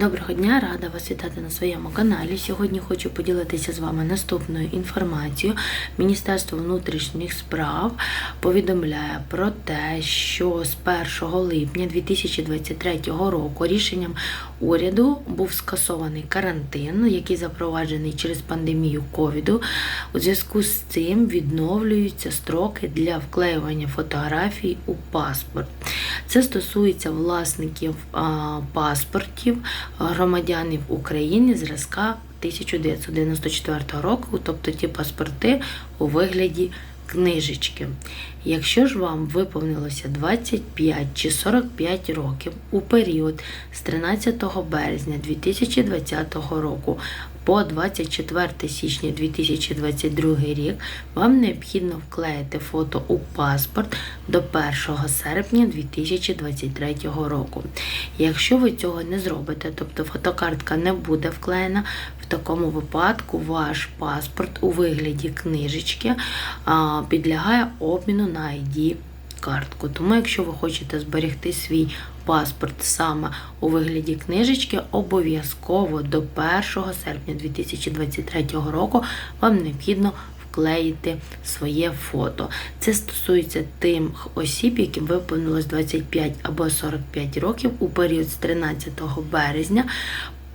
Доброго дня, рада вас вітати на своєму каналі. Сьогодні хочу поділитися з вами наступною інформацією. Міністерство внутрішніх справ повідомляє про те, що з 1 липня 2023 року рішенням уряду був скасований карантин, який запроваджений через пандемію ковіду. У зв'язку з цим відновлюються строки для вклеювання фотографій у паспорт. Це стосується власників паспортів громадянів України зразка 1994 року, тобто ті паспорти у вигляді книжечки. Якщо ж вам виповнилося 25 чи 45 років у період з 13 березня 2020 року по 24 січня 2022 рік, вам необхідно вклеїти фото у паспорт до 1 серпня 2023 року. Якщо ви цього не зробите, тобто фотокартка не буде вклеєна, в такому випадку ваш паспорт у вигляді книжечки підлягає обміну на ID картку. Тому, якщо ви хочете зберегти свій паспорт саме у вигляді книжечки, обов'язково до 1 серпня 2023 року вам необхідно вклеїти своє фото. Це стосується тих осіб, яким виповнилось 25 або 45 років у період з 13 березня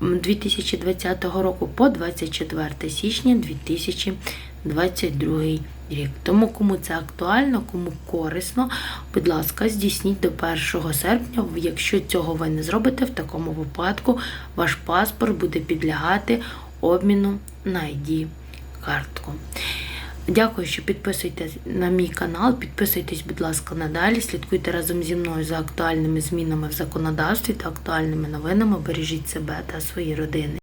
2020 року по 24 січня 2022 рік. Тому кому це актуально, кому корисно, будь ласка, здійсніть до 1 серпня. Якщо цього ви не зробите, в такому випадку ваш паспорт буде підлягати обміну на ID картку. Дякую, що підписуєтесь на мій канал. Підписуйтесь, будь ласка, надалі. Слідкуйте разом зі мною за актуальними змінами в законодавстві та актуальними новинами. Бережіть себе та свої родини.